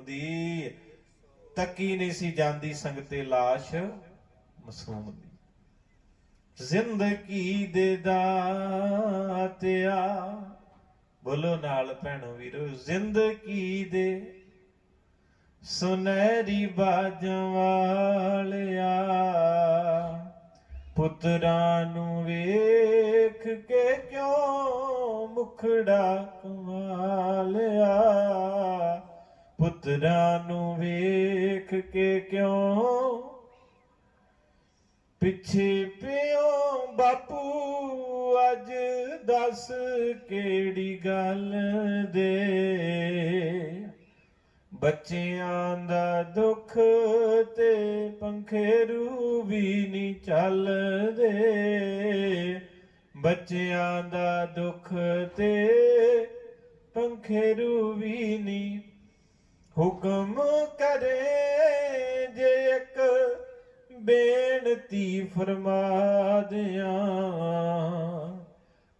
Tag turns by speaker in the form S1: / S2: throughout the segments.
S1: ਦੀ ਤੱਕੀ ਨਹੀਂ ਸੀ ਜਾਂਦੀ ਸੰਗਤੇ ਲਾਸ਼ ਮਾਸੂਮ ਦੀ। ਜ਼ਿੰਦਗੀ ਦੇ ਦਾਤਿਆ, ਬੋਲੋ ਨਾਲ ਭੈਣੋ ਵੀਰੋ, ਜ਼ਿੰਦਗੀ ਦੇ ਸੁਨਹਿਰੀ ਬਾਜਾਂ ਵਾਲਿਆ, ਪੁੱਤਰਾਂ ਨੂੰ ਵੇਖ ਕੇ ਕਿਉਂ ਮੁਖੜਾ ਕਮਾਲਿਆ? ਪੁੱਤਰਾਂ ਨੂੰ ਵੇਖ ਕੇ ਕਿਉਂ? ਪਿੱਛੇ ਪਿਓ ਬਾਪੂ ਅੱਜ ਦੱਸ ਕਿਹੜੀ ਗੱਲ ਦੇ? ਬੱਚਿਆਂ ਦਾ ਦੁੱਖ ਤੇ ਪੰਖੇਰੂ ਵੀ ਨਹੀਂ ਚੱਲਦੇ। ਬੱਚਿਆਂ ਦਾ ਦੁੱਖ ਤੇ ਪੰਖੇਰੂ ਵੀ ਨਹੀਂ ਹੁਕਮ ਕਰੇ ਜੇ ਇੱਕ ਬੇਨਤੀ ਫਰਮਾ ਦਿਆਂ।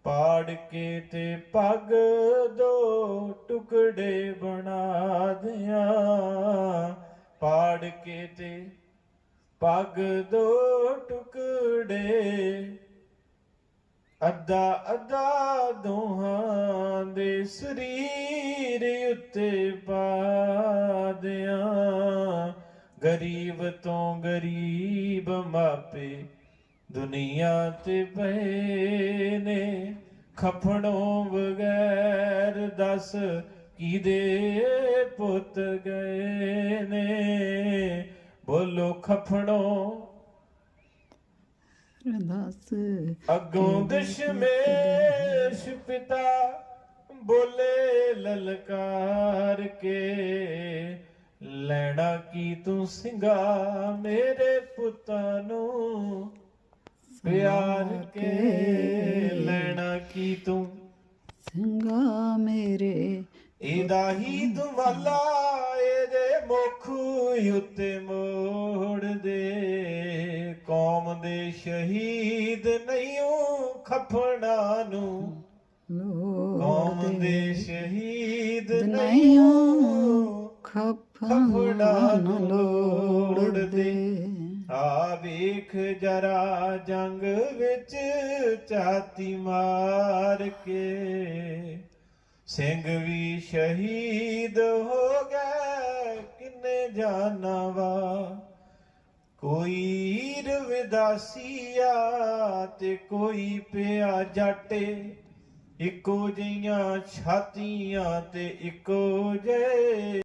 S1: ਪਾੜ ਕੇ ਤੇ ਪੱਗ ਦੋ ਟੁਕੜੇ ਬਣਾ ਦਿਆਂ। ਪਾੜ ਕੇ ਤੇ ਪੱਗ ਦੋ ਟੁਕੜੇ, ਅੱਧਾ ਅੱਧਾ ਦੋਹਾਂ ਦੇ ਸਰੀਰ ਉੱਤੇ ਪਾ ਗਰੀਬ ਤੋਂ ਗਰੀਬ ਮਾਪੇ ਦੁਨੀਆ ਤੇ ਪਏ ਨੇ। ਖਫਣੋਂ ਬਗੈਰ ਦੱਸ ਕਿਦੇ ਪੁੱਤ ਗਏ ਨੇ। ਬੋਲੋ ਖਫਣੋਂ।
S2: ਅਰਦਾਸ
S1: ਅੱਗੋਂ ਦਸ਼ਮੇਸ਼ ਪਿਤਾ ਬੋਲੇ ਲਲਕਾਰ ਕੇ। ਲੈਣਾ ਕੀ ਤੂੰ ਸਿੰਘਾ ਮੇਰੇ ਪੁੱਤਾਂ ਨੂੰ? ਪਿਆਰ ਕੇ ਲੈਣਾ ਕੀ ਤੂੰ?
S2: ਸਿੰਘਾ ਮੇਰੇ।
S1: ਇਹਦਾ ਹੀ ਦੁਮਾਲਾ ਇਹਦੇ ਮੁਖ ਉੱਤੇ ਮੋੜ ਦੇ। ਕੌਮ ਦੇ ਸ਼ਹੀਦ ਨਹੀਂਓ ਖਫਣਾ ਨੂੰ। ਕੌਮ ਦੇ ਸ਼ਹੀਦ
S2: ਨਹੀਂ
S1: ਨਹੀਂਓ ਨੂੰ
S2: ਲੋੜਦੇ।
S1: ਆ ਵੇਖ ਜਰਾ ਜੰਗ ਵਿੱਚ ਚਾਤੀ ਮਾਰ ਕੇ। ਸਿੰਘ ਵੀ ਸ਼ਹੀਦ ਹੋ ਗਏ ਕਿੰਨੇ ਜਾਨਵਾ। ਕੋਈ ਰਵਿਦਾਸੀਆ ਤੇ ਕੋਈ ਪਿਆ ਜਾਟੇ। ਇੱਕੋ ਜਿਹੀਆਂ ਛਾਤੀਆਂ ਤੇ ਇੱਕੋ ਜੇ